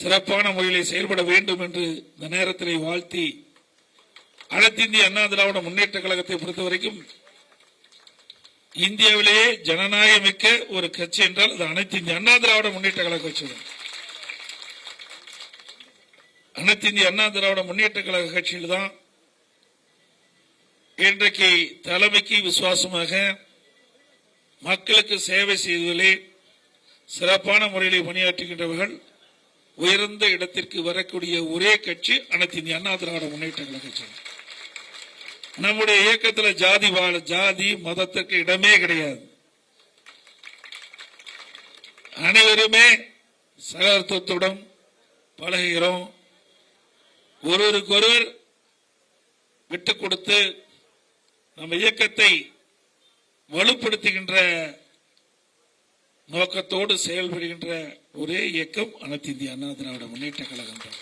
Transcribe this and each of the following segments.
சிறப்பான முறையிலே செயல்பட வேண்டும் என்று இந்த நேரத்திலே வாழ்த்தி அனைத்திந்திய அண்ணா திராவிட முன்னேற்ற கழகத்தை பொறுத்த வரைக்கும் இந்தியாவிலேயே ஜனநாயகமிக்க ஒரு கட்சி என்றால் அது அனைத்து இந்திய அண்ணா திராவிட முன்னேற்ற கழக கட்சி அனைத்திந்திய அனைத்து இந்திய அண்ணா திராவிட முன்னேற்ற கழக கட்சியில் தான் இன்றைக்கு தலைமைக்கு விசுவாசமாக மக்களுக்கு சேவை செய்வதிலே சிறப்பான முறையில் பணியாற்றுகின்றவர்கள். உயர்ந்த இடத்திற்கு வரக்கூடிய ஒரே கட்சி அனைத்து இந்திய அண்ணா திராவிட முன்னேற்ற கழக கட்சி நம்முடைய இயக்கத்தில் ஜாதி வாழ ஜாதி மதத்திற்கு இடமே கிடையாது. அனைவருமே சகத்துவத்துடன் பழகுகிறோம். ஒருவருக்கொருவர் விட்டுக் கொடுத்து நம்ம இயக்கத்தை வலுப்படுத்துகின்ற நோக்கத்தோடு செயல்படுகின்ற ஒரே இயக்கம் அனைத்து இந்திய அண்ணா திராவிட முன்னேற்ற கழகம் தான்.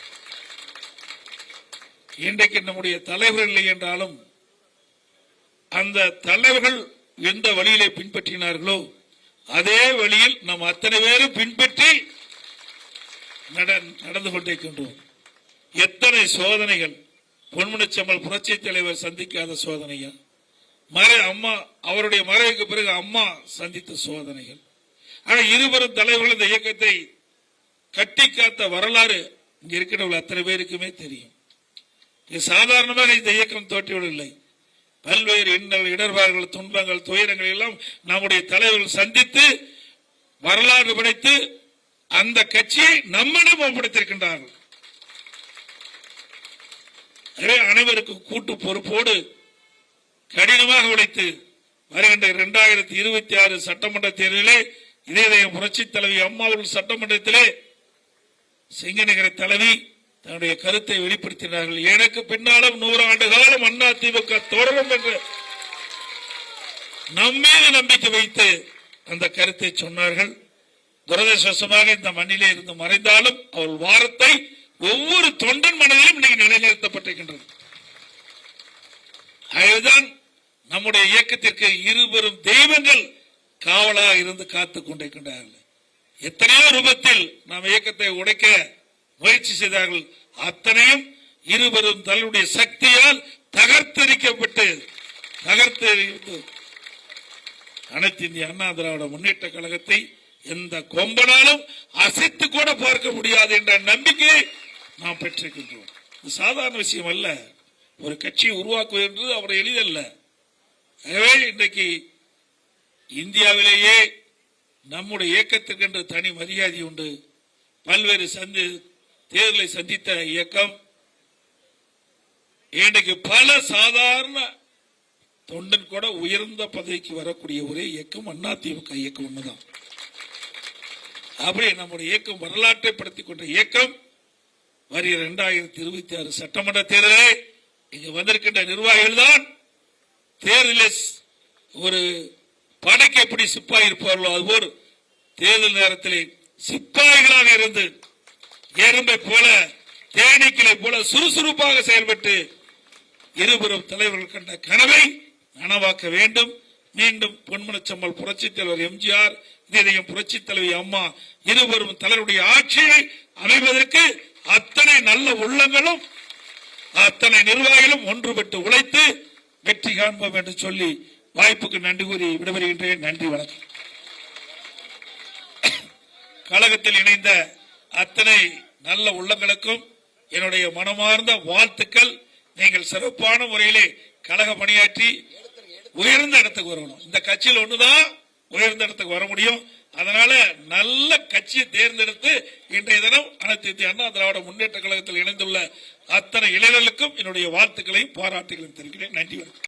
இன்றைக்கு நம்முடைய தலைவர் இல்லை என்றாலும் அந்த தலைவர்கள் எந்த வழியிலே பின்பற்றினார்களோ அதே வழியில் நாம் அத்தனை பேரும் பின்பற்றி நடந்து கொண்டிருக்கின்றோம். எத்தனை சோதனைகள். பொன்முனச்சம்மல் புரட்சி தலைவர் சந்திக்காத சோதனையா மறை அம்மா அவருடைய மறைவுக்கு பிறகு அம்மா சந்தித்த சோதனைகள். ஆனா இருவரும் தலைவர்கள் இந்த இயக்கத்தை கட்டி காத்த வரலாறு இங்க இருக்கிறவர்கள் அத்தனை பேருக்குமே தெரியும். இது சாதாரணமாக இந்த இயக்கம் தோற்றிவிடவில்லை. பல்வேறு இன்னல் இடர்பாடுகள் துன்பங்கள் துயரங்கள் எல்லாம் நம்முடைய தலைவர்கள் சந்தித்து வரலாறு படைத்து அந்த கட்சியை நம்மிடம் ஒப்படைத்திருக்கின்றார்கள். எனவே அனைவருக்கும் கூட்டு பொறுப்போடு கடினமாக உழைத்து வருகின்ற இரண்டாயிரத்தி இருபத்தி ஆறு சட்டமன்ற தேர்தலிலே இதே புரட்சி தலைவி அம்மா அவர்கள் சட்டமன்றத்திலே சிங்கநகர தலைவி தன்னுடைய கருத்தை வெளிப்படுத்தினார்கள். எனக்கு பின்னாலும் நூறாண்டு காலம் அண்ணா திமுக தொடரும் என்று நம்மீது நம்பிக்கை வைத்து அந்த கருத்தை சொன்னார்கள். துரதிருஷ்டமாக இந்த மண்ணிலே இருந்து மறைந்தாலும் அவள் வாரத்தை ஒவ்வொரு தொண்டன் மனதிலும் இன்னைக்கு நிலைநிறுத்தப்பட்டிருக்கின்றது. அதுதான் நம்முடைய இயக்கத்திற்கு இருவரும் தெய்வங்கள் காவலாக இருந்து காத்துக் கொண்டிருக்கின்றார்கள். எத்தனையோ ரூபத்தில் நாம் இயக்கத்தை உடைக்க முயற்சி செய்தார்கள். அத்தனையும் இருவரும் தன்னுடைய சக்தியால் தகர்த்தரிக்கப்பட்டு தகர்த்தெறிந்து அனைத்து இந்திய அண்ணா திராவிட முன்னேற்ற கழகத்தை எந்த கொம்பனாலும் அசைத்து கூட பார்க்க முடியாது என்ற நம்பிக்கையை நாம் பெற்றிருக்கின்றோம். இது சாதாரண விஷயம் அல்ல. ஒரு கட்சியை உருவாக்குவது என்று அவர் எளிதல்ல. எனவே இன்றைக்கு இந்தியாவிலேயே நம்முடைய இயக்கத்துக்கு தனி மரியாதை உண்டு. பல்வேறு சந்தி தேர்தலை சந்தித்த இயக்கம் இன்றைக்கு பல சாதாரண தொண்டன் கூட உயர்ந்த பதவிக்கு வரக்கூடிய ஒரே இயக்கம் அண்ணா திமுக இயக்கம் ஒண்ணுதான். அப்படி நம்முடைய இயக்கம் வரலாற்றை படுத்திக் கொண்ட இயக்கம் வரி இரண்டாயிரத்தி இருபத்தி ஆறு சட்டமன்ற தேர்தலே இங்கு வந்திருக்கின்ற நிர்வாகிகள் தான் தேர்தலில் ஒரு படைக்கு எப்படி சிப்பாய் இருப்பார்களோ அதுபோல் தேர்தல் நேரத்திலே சிப்பாய்களாக இருந்து எறும்பை போல தேனீக்களை போல சுறுசுறுப்பாக செயல்பட்டு இருபுறம் தலைவர்கள் கண்ட கனவை நனவாக்க வேண்டும். மீண்டும் பொன்முனச்சம்மல் புரட்சித் தலைவர் எம்ஜிஆர் இதயம் புரட்சித் தலைவி அம்மா இருவரும் தலைவருடைய ஆட்சியை அமைவதற்கு அத்தனை நல்ல உள்ளங்களும் அத்தனை நிர்வாகிகளும் ஒன்றுபட்டு உழைத்து வெற்றி காண்போம் என்று சொல்லி வாய்ப்புக்கு நன்றி கூறி விடைபெறுகின்றேன். நன்றி வணக்கம். கழகத்தில் இணைந்த அத்தனை நல்ல உள்ளங்களுக்கும் என்னுடைய மனமார்ந்த வாழ்த்துக்கள். நீங்கள் சிறப்பான முறையிலே கழக பணியாற்றி உயர்ந்த இடத்துக்கு வரணும். இந்த கட்சியில் ஒண்ணுதான் உயர்ந்த இடத்துக்கு வர முடியும். அதனால நல்ல கட்சியை தேர்ந்தெடுத்து இன்றைய தினம் அனைத்து இந்திய அண்ணா திராவிட முன்னேற்ற கழகத்தில் இணைந்துள்ள அத்தனை இளைஞர்களுக்கும் என்னுடைய வாழ்த்துக்களையும் பாராட்டுகளையும் தெரிவிக்கிறேன். நன்றி வணக்கம்.